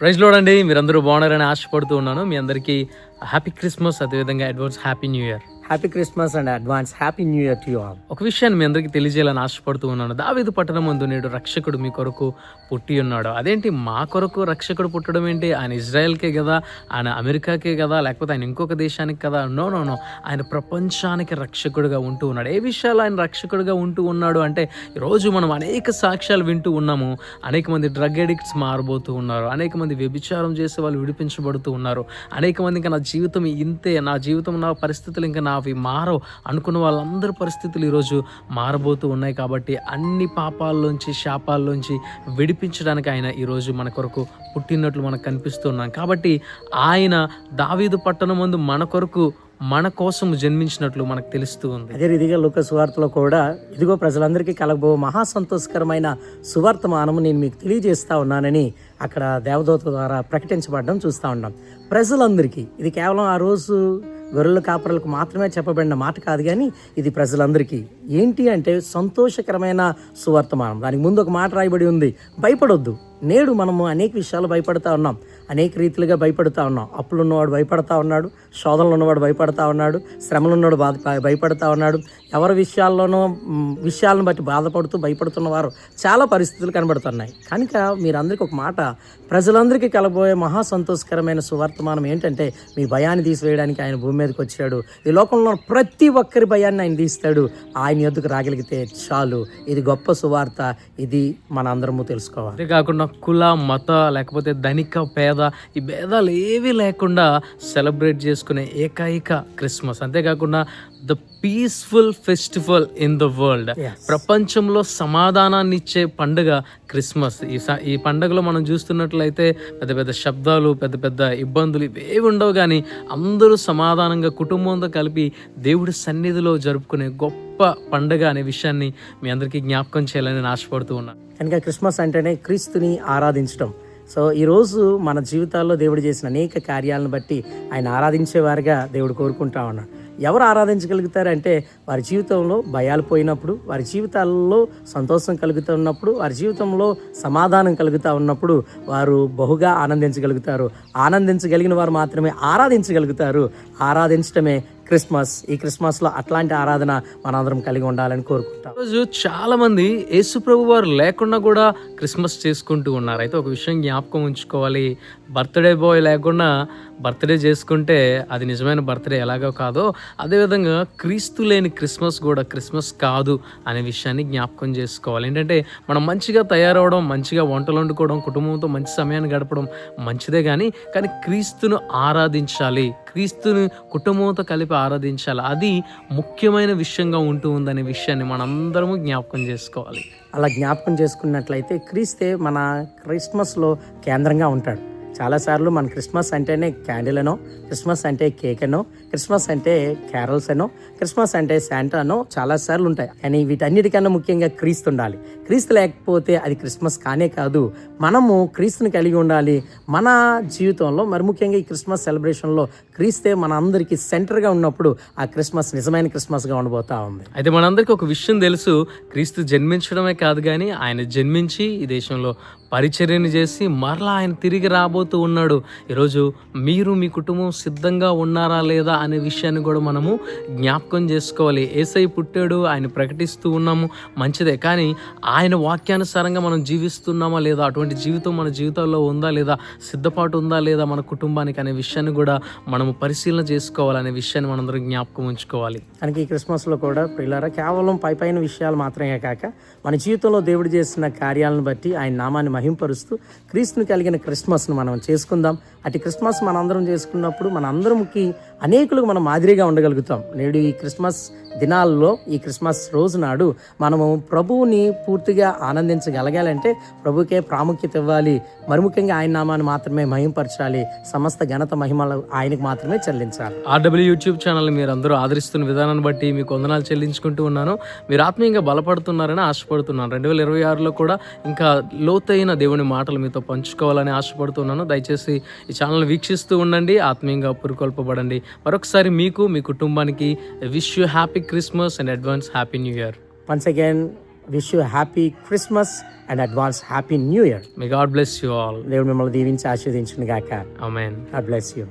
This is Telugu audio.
ప్రైజ్ లోడండి మీరందరూ బాగున్నారని ఆశపడుతూ ఉన్నాను. మీ అందరికీ హ్యాపీ క్రిస్మస్ అదేవిధంగా advance happy new year happy Christmas and advance happy new year to you all ఒక విషయాన్ని మీ అందరికీ తెలియజేయాలని ఆశపడుతూ ఉన్నాను. దావీదు పట్టణం ముందు నేడు రక్షకుడు మీ కొరకు పుట్టి ఉన్నాడు. అదేంటి? మా కొరకు రక్షకుడు పుట్టడం ఏంటి? ఆయన ఇజ్రాయెల్కే కదా? ఆయన అమెరికాకే కదా? లేకపోతే ఆయన ఇంకొక దేశానికి కదా? నో నో నో ఆయన ప్రపంచానికి రక్షకుడుగా ఉంటూ ఉన్నాడు. ఏ విషయాలు ఆయన రక్షకుడుగా ఉంటూ ఉన్నాడు అంటే ఈరోజు మనం అనేక సాక్ష్యాలు వింటూ ఉన్నాము. అనేక మంది డ్రగ్ ఎడిక్ట్స్ మారబోతూ ఉన్నారు. అనేక మంది వ్యభిచారం చేసే వాళ్ళు విడిపించబడుతూ ఉన్నారు. అనేక మంది ఇంకా జీవితం ఇంతే నా జీవితం నా పరిస్థితులు ఇంకా నావి మారవు అనుకున్న వాళ్ళందరి పరిస్థితులు ఈరోజు మారబోతూ ఉన్నాయి కాబట్టి అన్ని పాపాల్లోంచి శాపాల్లోంచి విడిపించడానికి ఆయన ఈరోజు మన కొరకు పుట్టినట్లు మనకు కనిపిస్తున్నాం కాబట్టి ఆయన దావీదు పట్టణం ముందు మన కొరకు మన కోసం జన్మించినట్లు మనకు తెలుస్తూ ఉంది. అదే రీతిగా లోక సువార్తలో కూడా ఇదిగో ప్రజలందరికీ కలగబో మహా సంతోషకరమైన సువార్తమానము నేను మీకు తెలియజేస్తా ఉన్నానని అక్కడ దేవదూత ద్వారా ప్రకటించబడడం చూస్తూ ఉన్నాం. ప్రజలందరికీ ఇది కేవలం ఆ రోజు గొర్రెల కాపరులకు మాత్రమే చెప్పబడిన మాట కాదు కానీ ఇది ప్రజలందరికీ ఏంటి అంటే సంతోషకరమైన సువర్తమానం. దానికి ముందు ఒక మాట రాయబడి ఉంది. భయపడొద్దు. నేడు మనము అనేక విషయాలు భయపడతా ఉన్నాం. అనేక రీతిలుగా భయపడుతూ ఉన్నాం. అప్పులు ఉన్నవాడు భయపడతా ఉన్నాడు. శోధనలు ఉన్నవాడు భయపడతా ఉన్నాడు శ్రమలు ఉన్నవాడు బాధ భయపడతా ఉన్నాడు. ఎవరి విషయాల్లోనూ విషయాలను బట్టి బాధపడుతూ భయపడుతున్న వారు చాలా పరిస్థితులు కనబడుతున్నాయి. కనుక మీరందరికీ ఒక మాట ప్రజలందరికీ కలబోయే మహా సంతోషకరమైన సువర్తమానం ఏంటంటే మీ భయాన్ని తీసివేయడానికి ఆయన భూమి మీదకి వచ్చాడు. ఈ లోకంలో ప్రతి ఒక్కరి భయాన్ని ఆయన తీస్తాడు. ఆయన ఎద్దుకు రాగలిగితే చాలు. ఇది గొప్ప సువార్త. ఇది మన అందరము తెలుసుకోవాలి. అంతేకాకుండా కుల మత లేకపోతే ధనిక పేద ఈ భేదాలు ఏవి లేకుండా సెలబ్రేట్ చేసుకునే ఏకైక క్రిస్మస్. అంతేకాకుండా the peaceful festival in the world. ప్రపంచంలో సమాధానాన్ని ఇచ్చే పండుగ క్రిస్మస్. ఈ ఈ పండుగలో మనం చూస్తున్నట్లయితే పెద్ద పెద్ద శబ్దాలు పెద్ద పెద్ద ఇబ్బందులు ఇవేవి ఉండవు కానీ అందరూ సమాధానంగా కుటుంబంతో కలిపి దేవుడి సన్నిధిలో జరుపుకునే గొప్ప పండుగ అనే విషయాన్ని మీ అందరికీ జ్ఞాపకం చేయాలని ఆశపడుతూ ఉన్నాను. కనుక క్రిస్మస్ అంటేనే క్రీస్తుని ఆరాధించడం సో ఈరోజు మన జీవితాల్లో దేవుడు చేసిన అనేక కార్యాలను బట్టి ఆయన ఆరాధించేవారుగా దేవుడు కోరుకుంటా ఉన్నాడు. ఎవరు ఆరాధించగలుగుతారంటే వారి జీవితంలో భయాలు పోయినప్పుడు వారి జీవితాల్లో సంతోషం కలుగుతూ ఉన్నప్పుడు వారి జీవితంలో సమాధానం కలుగుతూ ఉన్నప్పుడు వారు బహుగా ఆనందించగలుగుతారు. ఆనందించగలిగిన వారు మాత్రమే ఆరాధించగలుగుతారు. ఆరాధించడమే క్రిస్మస్. ఈ క్రిస్మస్లో అట్లాంటి ఆరాధన మనందరం కలిగి ఉండాలని కోరుకుంటాం. రోజు చాలా మంది యేసు ప్రభు వారు లేకుండా కూడా క్రిస్మస్ చేసుకుంటూ ఉన్నారు. అయితే ఒక విషయం జ్ఞాపకం ఉంచుకోవాలి. బర్త్డే బాయ్ లేకుండా బర్త్డే చేసుకుంటే అది నిజమైన బర్త్డే ఎలాగో కాదో అదేవిధంగా క్రీస్తు లేని క్రిస్మస్ కూడా క్రిస్మస్ కాదు అనే విషయాన్ని జ్ఞాపకం చేసుకోవాలి. ఏంటంటే మనం మంచిగా తయారవడం మంచిగా వంటలు వండుకోవడం కుటుంబంతో మంచి సమయాన్ని గడపడం మంచిదే కానీ కానీ క్రీస్తును ఆరాధించాలి. క్రీస్తుని కుటుంబంతో కలిపి ఆరాధించాలి? అది ముఖ్యమైన విషయంగా ఉంటూ ఉందనే విషయాన్ని మనందరము జ్ఞాపకం చేసుకోవాలి. అలా జ్ఞాపకం చేసుకున్నట్లయితే క్రీస్తే మన క్రిస్మస్లో కేంద్రంగా ఉంటాడు. చాలాసార్లు మన క్రిస్మస్ అంటేనే క్యాండిల్ అనో క్రిస్మస్ అంటే కేక్ అనో క్రిస్మస్ అంటే క్యారల్స్ అనో క్రిస్మస్ అంటే శాంటా అనో చాలాసార్లు ఉంటాయి. కానీ వీటన్నిటికన్నా ముఖ్యంగా క్రీస్తు ఉండాలి. క్రీస్తు లేకపోతే అది క్రిస్మస్ కానే కాదు. మనము క్రీస్తుని కలిగి ఉండాలి. మన జీవితంలో మరి ముఖ్యంగా ఈ క్రిస్మస్ సెలబ్రేషన్లో క్రీస్తే మన అందరికీ సెంటర్గా ఉన్నప్పుడు ఆ క్రిస్మస్ నిజమైన క్రిస్మస్గా ఉండబోతా ఉంది. అయితే మనందరికీ ఒక విషయం తెలుసు. క్రీస్తు జన్మించడమే కాదు కానీ ఆయన జన్మించి ఈ దేశంలో పరిచర్యను చేసి మరలా ఆయన తిరిగి రాబోతూ ఉన్నాడు. ఈరోజు మీరు మీ కుటుంబం సిద్ధంగా ఉన్నారా లేదా అనే విషయాన్ని కూడా మనము జ్ఞాపకం చేసుకోవాలి. ఏసై పుట్టాడు ఆయన ప్రకటిస్తూ ఉన్నాము. మంచిదే. కానీ ఆయన వాక్యానుసారంగా మనం జీవిస్తున్నామా లేదా? అటువంటి జీవితం మన జీవితంలో ఉందా లేదా? సిద్ధపాటు ఉందా లేదా మన కుటుంబానికి అనే విషయాన్ని కూడా మనము పరిశీలన చేసుకోవాలనే విషయాన్ని మనందరం జ్ఞాపకం ఉంచుకోవాలి. మనకి ఈ క్రిస్మస్లో కూడా పిల్లరా కేవలం పై పైన విషయాలు మాత్రమే కాక మన జీవితంలో దేవుడు చేసిన కార్యాలను బట్టి ఆయన నామాన్ని మహింపరుస్తూ క్రీస్తుని కలిగిన క్రిస్మస్ను మనం చేసుకుందాం. అటు క్రిస్మస్ మనందరం చేసుకున్నప్పుడు మనందరంకి అనేకులకు మనం మాదిరిగా ఉండగలుగుతాం. నేడు ఈ క్రిస్మస్ దినాల్లో ఈ క్రిస్మస్ రోజు నాడు మనము ప్రభువుని పూర్తిగా ఆనందించగలగాలంటే ప్రభుకే ప్రాముఖ్యత ఇవ్వాలి. మరి ముఖ్యంగా ఆయన నామాన్ని మాత్రమే మహింపరచాలి. సమస్త ఘనత మహిమలు ఆయనకు మాత్రమే చెల్లించాలి. ఆర్డబ్ల్యూ యూట్యూబ్ ఛానల్ మీరు అందరూ ఆదరిస్తున్న విధానాన్ని బట్టి మీకు వందనాలు చెల్లించుకుంటూ ఉన్నాను. మీరు ఆత్మీయంగా బలపడుతున్నారని ఆశపడుతున్నాను. రెండు వేల ఇరవై ఆరులో కూడా ఇంకా లోతైన దేవుని మాటలు మీతో పంచుకోవాలని ఆశపడుతున్నాను. దయచేసి ఈ ఛానల్ వీక్షిస్తూ ఉండండి. ఆత్మీయంగా పురుకొల్పబడండి. మరొకసారి మీకు మీ కుటుంబానికి wish you happy Christmas and advance happy new year once again wish you happy Christmas and advance happy new year may God bless you all దేవుడు మిమ్మల్ని దీవించి ఆశీర్వదించును గాక అమెన్ గాడ్ బ్లెస్ యూ